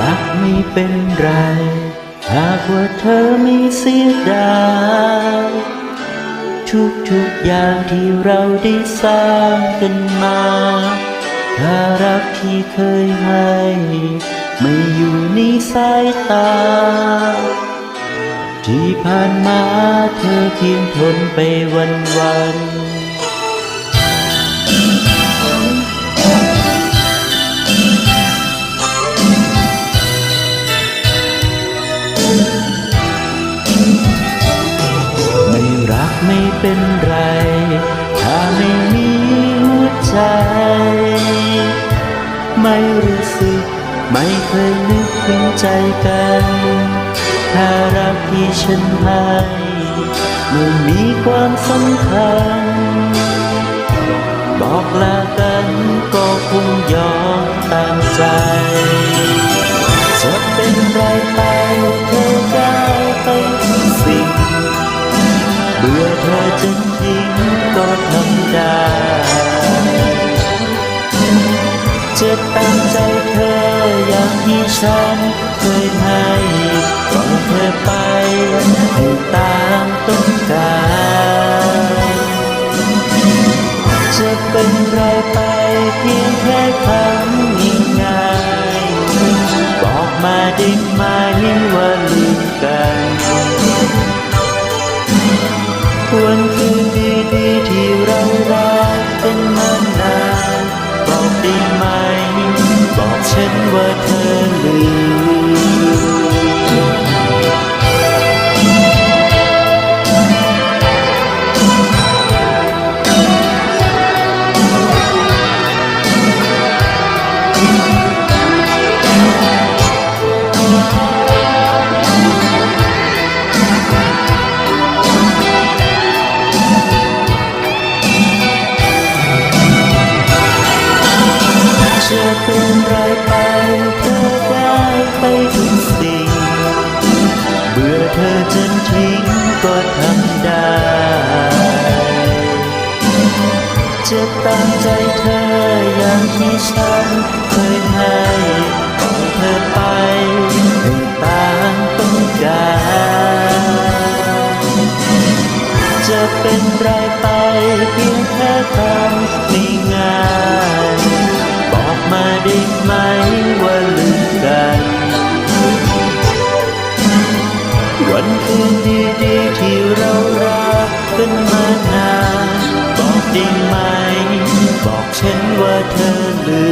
รักไม่เป็นไร หากว่าเธอไม่เสียดายทุกทุกๆอย่างที่เราได้สร้างกันมาถ้ารักที่เคยให้ ไม่อยู่ในสายตา ที่ผ่านมาเธอเพียงทนไปวันวัน เป็นไร ถ้าไม่มีหัวใจ ไม่รู้สึก ไม่เคยนึกถึงใจกัน ถ้ารักที่ฉันให้มันมีความสำคัญ บอกลากันก็คงยอมตามใจ เบื่อเธอจนทิ้งก็ทำได้จะตั้งใจเธออย่างที่ฉันเคยให้ปล่อยเธอไปให้ตามต้องการจะเป็นไรไปเพียงแค่คำง่ายๆบอกมาได้ไหมว่าลื ฉันว่าเธอลืม จะเป็นไรไปเธอได้ไปทุกสิ่ง เบื่อเธอจนทิ้งก็ทำได้ จะตั้งใจเธออย่างที่ฉันเคยให้ปล่อยเธอไปให้ตามต้องการ จะเป็นไรไปเพียงแค่คำไม่ง่าย ได้ไหมว่าลืมกัน วันคืนดีๆที่เรารักกันมานานบอกได้ไหม บอกฉันว่าเธอลื